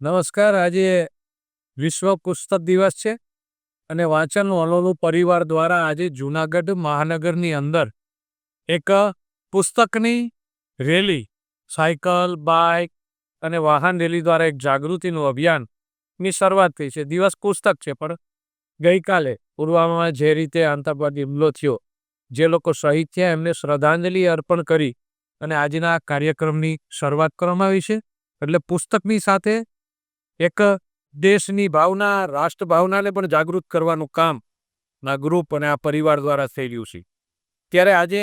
નમસ્કાર, આજે વિશ્વ પુસ્તક દિવસ છે અને વાંચન વલોનું પરિવાર દ્વારા આજે જૂનાગઢ મહાનગરની અંદર એક પુસ્તકની રેલી, સાયકલ, બાઇક અને વાહન રેલી દ્વારા એક જાગૃતિનું અભિયાનની શરૂઆત થઈ છે. દિવસ પુસ્તક છે, પણ ગઈકાલે પુલવામામાં જે રીતે આતંકવાદી હુમલો થયો, જે લોકો શહીદ થયા, એમને શ્રદ્ધાંજલિ અર્પણ કરી અને આજના કાર્યક્રમની શરૂઆત કરવામાં આવી છે. એટલે પુસ્તકની સાથે એક દેશની ભાવના રાષ્ટ્ર ભાવનાને પણ જાગૃત કરવાનું કામ ના ગ્રુપ અને આ પરિવાર દ્વારા થઈ રહ્યું છે. ત્યારે આજે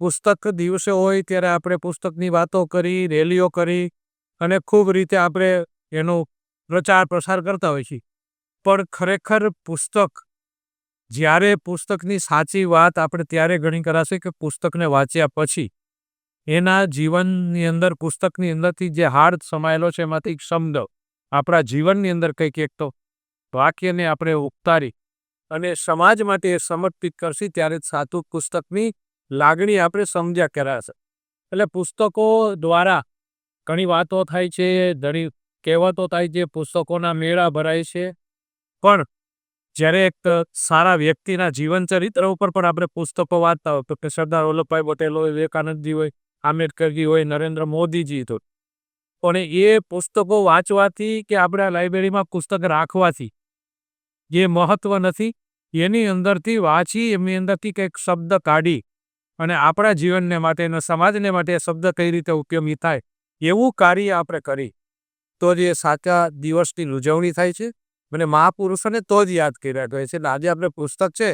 પુસ્તક દિવસે હોય ત્યારે આપણે પુસ્તકની વાતો કરી, રેલીઓ કરી અને ખૂબ રીતે આપણે એનો પ્રચાર પ્રસાર કરતા હોય છીએ. પણ ખરેખર પુસ્તક, જ્યારે પુસ્તકની સાચી વાત આપણે ત્યારે ઘણી કરાશે કે પુસ્તકને વાંચ્યા પછી, એના જીવનની અંદર પુસ્તકની અંદરથી જે હાર્દ સમાયેલો છે એમાંથી એક શબ્દ આપણા જીવનની અંદર કંઈક એક તો વાક્યને આપણે ઉકતારી અને સમાજ માટે એ સમર્પિત કરશી ત્યારે જ સાચું પુસ્તકની લાગણી આપણે સમજ્યા કરાશે એટલે પુસ્તકો દ્વારા ઘણી વાતો થાય છે, ઘણી કહેવતો થાય છે, પુસ્તકોના મેળા ભરાય છે. પણ જ્યારે એક સારા વ્યક્તિના જીવન ચરિત્ર ઉપર પણ આપણે પુસ્તકો વાંચતા હોય, તો કે સરદાર વલ્લભભાઈ પટેલ હોય, વિવેકાનંદજી હોય, આંબેડકરજી હોય, નરેન્દ્ર મોદીજી તો પણ એ પુસ્તકો વાંચવાથી કે આપણે લાઇબ્રેરીમાં પુસ્તક રાખવાથી જે મહત્વ નથી, એની અંદરથી વાંચી, એમની અંદરથી કંઈક શબ્દ કાઢી અને આપણા જીવનને માટે અને સમાજને માટે શબ્દ કઈ રીતે ઉપયોગી થાય, એવું કાર્ય આપણે કરી. તો જ એ સાચા દિવસની ઉજવણી થાય છે અને મહાપુરુષોને તો જ યાદ કર્યા કહે છે. એટલે આજે આપણે પુસ્તક છે,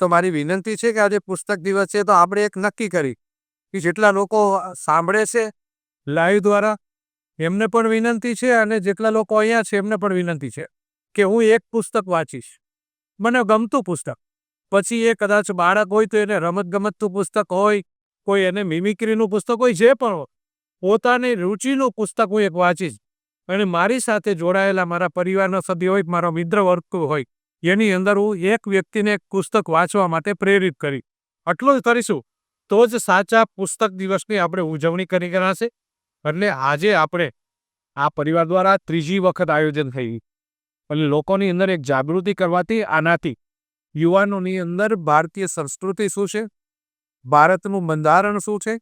તો મારી વિનંતી છે કે આજે પુસ્તક દિવસ છે તો આપણે એક નક્કી કરી કે જેટલા લોકો સાંભળે છે, લાઈવ દ્વારા એમને પણ વિનંતી છે અને જેટલા લોકો અહીંયા છે એમને પણ વિનંતી છે કે હું એક પુસ્તક વાંચીશ. મને ગમતું પુસ્તક. પછી એ કદાચ બાળક હોય તો એને રમતગમતનું પુસ્તક હોય, કોઈ એને મિમિક્રીનું પુસ્તક હોય, જે પણ હોય. પોતાની રુચિનું પુસ્તક હું એક વાંચીશ. અને મારી સાથે જોડાયેલા મારા પરિવારના સભ્ય હોય, મારો મિત્ર વર્ગ હોય, એની અંદર હું એક વ્યક્તિને એક પુસ્તક વાંચવા માટે પ્રેરિત કરી. આટલું જ કરીશું. તો જ સાચા પુસ્તક દિવસની આપણે ઉજવણી કરી કરાશે એટલે આજે આપણે આ પરિવાર દ્વારા ત્રીજી વખત આયોજન થઈ એટલે લોકોની અંદર એક જાગૃતિ કરવાથી આનાથી યુવાનોની અંદર ભારતીય સંસ્કૃતિ શું છે? ભારતનું બંધારણ શું છે?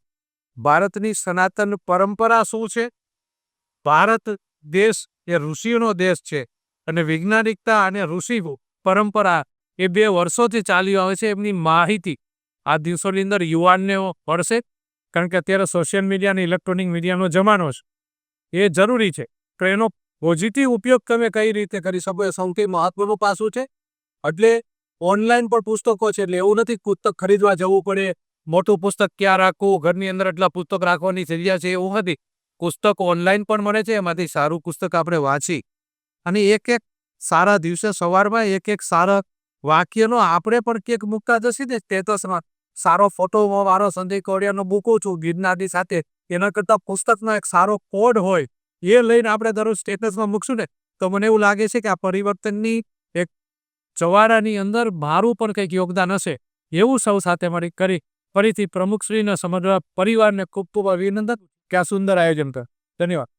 ભારતની સનાતન પરંપરા શું છે? ભારત દેશ એ ઋષિઓનો દેશ છે અને વૈજ્ઞાનિકતા અને ઋષિ પરંપરા એ બે વર્ષોથી ચાલી આવે છે. એમની માહિતી આ દિવસોની અંદર યુવાનને મળશે. કારણ કે અત્યારે સોશિયલ મીડિયા અને ઇલેક્ટ્રોનિક મીડિયાનો જમાનો છે. એ જરૂરી છે. તો એનો પોઝિટિવ ઉપયોગ તમે કઈ રીતે કરી શકો એ સૌથી મહત્વનું પાસું છે. એટલે ઓનલાઈન પણ પુસ્તકો છે એટલે એવું નથી પુસ્તક ખરીદવા જવું પડે, મોટું પુસ્તક ક્યાં રાખવું, ઘરની અંદર એટલા પુસ્તક રાખવાની જગ્યા છે એવું નથી. પુસ્તક ઓનલાઈન પણ મળે છે, એમાંથી સારું પુસ્તક આપણે વાંચી. અને એક એક સારા દિવસે સવારમાં એક એક સારા વાક્યનો આપણે પણ કેક મૂકતા જશે ને સ્ટેટસમાં સારો ફોટો વાળો સંજય કોડિયાનો મૂકું છું ગિરનારની સાથે. એના કરતાં પુસ્તકનો એક સારો કોડ હોય, એ લઈને આપણે દરરોજ સ્ટેટસમાં મૂકશું ને, તો મને એવું લાગે છે કે આ પરિવર્તનની એક ચવારાની અંદર મારું પણ કંઈક યોગદાન હશે. એવું સૌ સાથે મળી કરી. ફરીથી પ્રમુખશ્રીના સમગ્ર પરિવારને ખૂબ ખૂબ અભિનંદન. કે આ સુંદર આયોજન કર ધન્યવાદ.